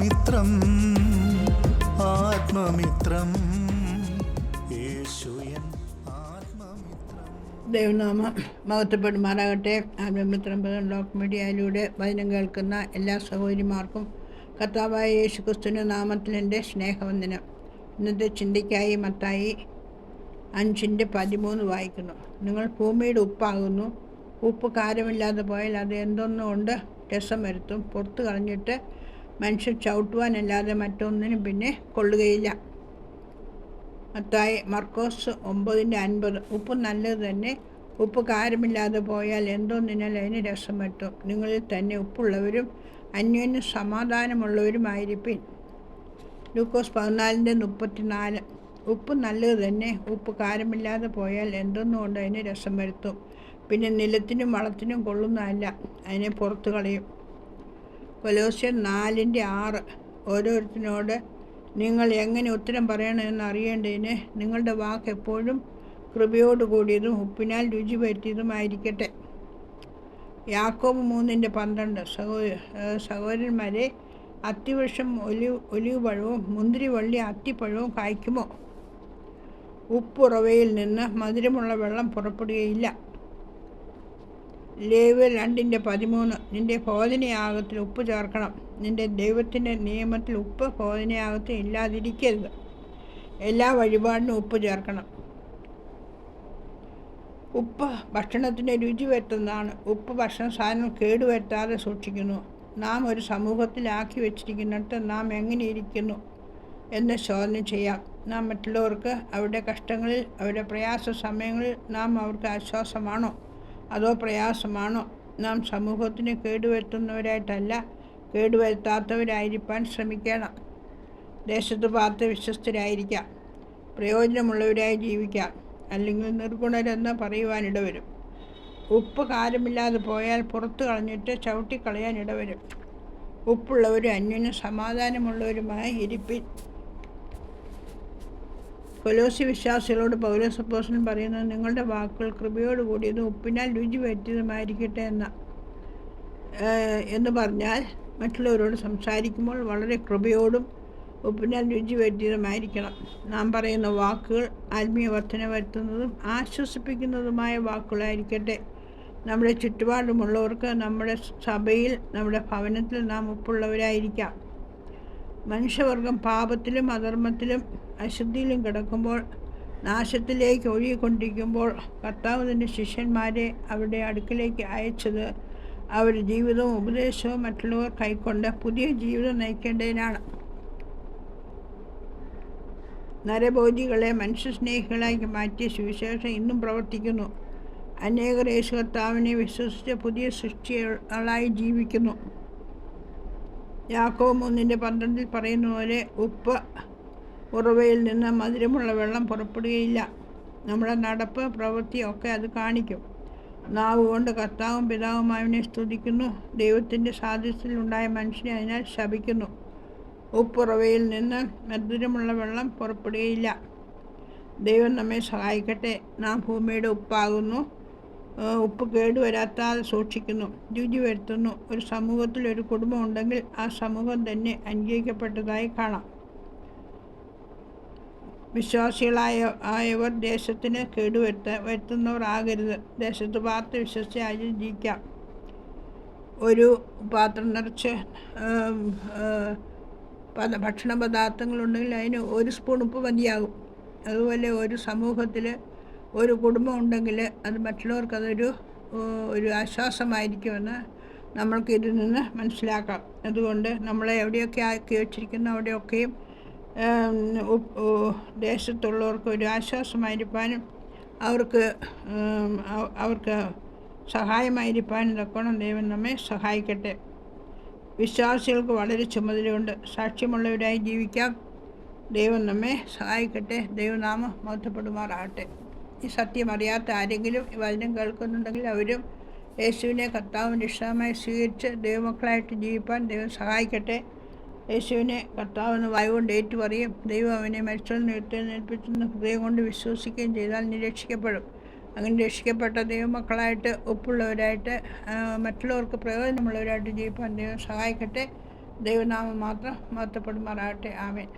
ആത്മമിത്രം ആത്മമിത്രം. യേശുയൻ ദൈവനാമ മഹത്വപ്പെടുമാറാകട്ടെ. ആത്മമിത്രം lock മീഡിയയിലൂടെ വചനം കേൾക്കുന്ന എല്ലാ സഹോദരിമാർക്കും കർത്താവായ യേശു ക്രിസ്തുവിന്റെ നാമത്തിൽ എന്റെ സ്നേഹവന്ദനം. ഇന്നത്തെ ചിന്തയ്ക്കായി മത്തായി അഞ്ചിന്റെ പതിമൂന്ന് വായിക്കുന്നു. നിങ്ങൾ ഭൂമിയുടെ ഉപ്പാകുന്നു. ഉപ്പ് കാരമില്ലാതെ പോയാൽ അത് എന്തൊന്നും കൊണ്ട് രസം വരുത്തും. പുറത്ത് കളഞ്ഞിട്ട് മനുഷ്യൻ ചവിട്ടുവാനല്ലാതെ മറ്റൊന്നിനും പിന്നെ കൊള്ളുകയില്ല. മത്തായി മർക്കോസ് ഒമ്പതിന്റെ അൻപത്. ഉപ്പ് നല്ലത് തന്നെ. ഉപ്പ് കാരമില്ലാതെ പോയാൽ എന്തോന്നിനാൽ അതിന് രസം പറ്റും നിങ്ങളിൽ തന്നെ ഉപ്പുള്ളവരും അന്യോന്യം സമാധാനമുള്ളവരുമായിരിപ്പിൻ ലൂക്കോസ് പതിനാലിന്റെ മുപ്പത്തിനാല്. ഉപ്പ് നല്ലത് തന്നെ. ഉപ്പ് കാരമില്ലാതെ പോയാൽ എന്തൊന്നുകൊണ്ട് അതിന് രസം വരുത്തും. പിന്നെ നിലത്തിനും വളത്തിനും കൊള്ളുന്നതല്ല. അതിനെ പുറത്തു കളയും. കൊലോസ്യൻ നാലിന്റെ ആറ്. ഓരോരുത്തരോട് നിങ്ങൾ എങ്ങനെ ഉത്തരം പറയണമെന്ന് അറിയേണ്ടതിന് നിങ്ങളുടെ വാക്ക് എപ്പോഴും കൃപയോട് കൂടിയതും ഉപ്പിനാൽ രുചി പറ്റിയതുമായിരിക്കട്ടെ യാക്കോബ് മൂന്നിന്റെ പന്ത്രണ്ട്. സഹോ സഹോദരന്മാരെ അത്തിവൃക്ഷം ഒലിവ് ഒലിവ് പഴവും മുന്തിരിവള്ളി അത്തിപ്പഴവും കായ്ക്കുമോ? ഉപ്പുറവയിൽ നിന്ന് മധുരമുള്ള വെള്ളം പുറപ്പെടുകയില്ല. ലേവ് രണ്ടിന്റെ പതിമൂന്ന്. നിന്റെ ഭോജനയാഗത്തിൽ ഉപ്പ് ചേർക്കണം. നിന്റെ ദൈവത്തിന്റെ നിയമത്തിൽ ഉപ്പ് ഭോജനയാഗത്തിൽ ഇല്ലാതിരിക്കരുത്. എല്ലാ വഴിപാടിനും ഉപ്പ് ചേർക്കണം. ഉപ്പ് ഭക്ഷണത്തിന്റെ രുചി വരുത്തുന്നതാണ്. ഉപ്പ് ഭക്ഷണ സാധനം കേടുവരുത്താതെ സൂക്ഷിക്കുന്നു. നാം ഒരു സമൂഹത്തിലാക്കി വെച്ചിരിക്കുന്നിടത്ത് നാം എങ്ങനെയിരിക്കുന്നു എന്ന് ചോദന ചെയ്യാം. നാം മറ്റുള്ളവർക്ക് അവരുടെ കഷ്ടങ്ങളിൽ അവരുടെ പ്രയാസ സമയങ്ങളിൽ നാം അവർക്ക് ആശ്വാസമാണോ? അതോ പ്രയാസമാണോ? നാം സമൂഹത്തിന് കേടുവരുത്തുന്നവരായിട്ടല്ല കേടുവരുത്താത്തവരായിരിക്കാൻ ശ്രമിക്കണം. ദേശത്ത് പാർത്ത് വിശ്വസ്തരായിരിക്കാം. പ്രയോജനമുള്ളവരായി ജീവിക്കാം. അല്ലെങ്കിൽ നിർഗുണരെന്ന് പറയുവാനിടവരും ഉപ്പ് കാരമില്ലാതെ പോയാൽ പുറത്തു കളഞ്ഞിട്ട് ചവിട്ടിക്കളയാൻ ഇടവരും. ഉപ്പുള്ളവരും അന്യോന്യം സമാധാനമുള്ളവരുമായി ഇരിപ്പിൻ. കൊലോസി വിശ്വാസികളോട് പൗരസപ്പോസനും പറയുന്നത് നിങ്ങളുടെ വാക്കുകൾ കൃപയോട് കൂടിയതും ഉപ്പിനാൽ രുചി പറ്റിയതുമായിരിക്കട്ടെ എന്ന എന്ന് പറഞ്ഞാൽ മറ്റുള്ളവരോട് സംസാരിക്കുമ്പോൾ വളരെ കൃപയോടും ഉപ്പിനാൽ രുചി പറ്റിയതുമായിരിക്കണം നാം പറയുന്ന വാക്കുകൾ ആത്മീയ വർധന വരുത്തുന്നതും ആശ്വസിപ്പിക്കുന്നതുമായ വാക്കുകളായിരിക്കട്ടെ. നമ്മുടെ ചുറ്റുപാടുമുള്ളവർക്ക് നമ്മുടെ സഭയിൽ നമ്മുടെ ഭവനത്തിൽ നാം ഉപ്പുള്ളവരായിരിക്കാം മനുഷ്യവർഗം പാപത്തിലും അധർമ്മത്തിലും അശുദ്ധിയിലും കിടക്കുമ്പോൾ നാശത്തിലേക്ക് ഒഴുകിക്കൊണ്ടിരിക്കുമ്പോൾ കർത്താവ് തന്റെ ശിഷ്യന്മാരെ അവരുടെ അടുക്കിലേക്ക് അയച്ചത് അവർ ജീവിതവും ഉപദേശവും മറ്റുള്ളവർ കൈക്കൊണ്ട് പുതിയ ജീവിതം നയിക്കേണ്ടതിനാണ്. നരഭോജികളെ മനുഷ്യസ്നേഹികളാക്കി മാറ്റിയ സുവിശേഷം ഇന്നും പ്രവർത്തിക്കുന്നു. അനേകർ യേശു കർത്താവിനെ വിശ്വസിച്ച് പുതിയ സൃഷ്ടികളായി ജീവിക്കുന്നു. യാക്കോ മൂന്നിന്റെ പന്ത്രണ്ടിൽ പറയുന്ന പോലെ ഉപ്പ് ഉറവയിൽ നിന്ന് മധുരമുള്ള വെള്ളം പുറപ്പെടുകയില്ല. നമ്മുടെ നടപ്പ് പ്രവൃത്തി ഒക്കെ അത് കാണിക്കും. നാവ് കൊണ്ട് കർത്താവും പിതാവുമായവനെ സ്തുതിക്കുന്നു. ദൈവത്തിന്റെ സാദൃശ്യത്തിലുണ്ടായ മനുഷ്യനെ അതിനാൽ ശപിക്കുന്നു. ഉപ്പുറവയിൽ നിന്ന് മധുരമുള്ള വെള്ളം പുറപ്പെടുകയില്ല. ദൈവം നമ്മെ സഹായിക്കട്ടെ. നാം ഭൂമിയുടെ ഉപ്പാകുന്നു. ഉപ്പ് കേടുവരാത്താതെ സൂക്ഷിക്കുന്നു രുചി വരുത്തുന്നു. ഒരു സമൂഹത്തിൽ ഒരു കുടുംബം ഉണ്ടെങ്കിൽ ആ സമൂഹം തന്നെ അനുഗ്രഹിക്കപ്പെട്ടതായി കാണാം. വിശ്വാസികളായ ആയവർ ദേശത്തിന് കേടുവരുത്ത വരുത്തുന്നവർ ആകരുത്. ദേശത്ത് പാർത്ത് വിശ്വസിച്ച് ആചരിക്കാം ഒരു പാത്രം നിറച്ച് പദ ഭക്ഷണ പദാർത്ഥങ്ങളുണ്ടെങ്കിൽ അതിന് ഒരു സ്പൂൺ ഉപ്പ് മതിയാകും. അതുപോലെ ഒരു സമൂഹത്തിൽ ഒരു കുടുംബം ഉണ്ടെങ്കിൽ അത് മറ്റുള്ളവർക്ക് അതൊരു ഒരു ആശ്വാസമായിരിക്കുമെന്ന് നമ്മൾക്ക് ഇതിൽ നിന്ന് മനസ്സിലാക്കാം. അതുകൊണ്ട് നമ്മളെ എവിടെയൊക്കെ ആക്കി വച്ചിരിക്കുന്ന അവിടെയൊക്കെയും ദേശത്തുള്ളവർക്ക് ഒരു ആശ്വാസമായിരിക്കാനും അവർക്ക് അവർക്ക് സഹായമായിരിക്കാനും തക്കോണം ദൈവം നമ്മെ സഹായിക്കട്ടെ. വിശ്വാസികൾക്ക് വളരെ ചുമതലയുണ്ട്. സാക്ഷ്യമുള്ളവരായി ജീവിക്കാം. ദൈവം നമ്മെ സഹായിക്കട്ടെ. ദൈവനാമം മഹത്വപ്പെടുമാറാകട്ടെ. ഈ സത്യം അറിയാത്ത ആരെങ്കിലും വചനം കേൾക്കുന്നുണ്ടെങ്കിൽ അവരും യേശുവിനെ കർത്താവും നിഷ്ഠമായി സ്വീകരിച്ച് ദൈവമക്കളായിട്ട് ജീവിപ്പാൻ ദൈവം സഹായിക്കട്ടെ. യേശുവിനെ കർത്താവെന്ന് വായുകൊണ്ട് ഏറ്റുപറയും. ദൈവം അവനെ മരിച്ചവെന്ന് എഴുന്നേൽപ്പിച്ചെന്ന് ഹൃദയം കൊണ്ട് വിശ്വസിക്കുകയും ചെയ്താൽ നിരീക്ഷിക്കപ്പെടും അങ്ങനെ രക്ഷിക്കപ്പെട്ട ദൈവമക്കളായിട്ട് ഒപ്പുള്ളവരായിട്ട് മറ്റുള്ളവർക്ക് പ്രയോജനമുള്ളവരായിട്ട് ജീവിപ്പാൻ ദൈവം സഹായിക്കട്ടെ. ദൈവനാമം മാത്രം മഹത്വപ്പെടുമാറാകട്ടെ. ആമേൻ.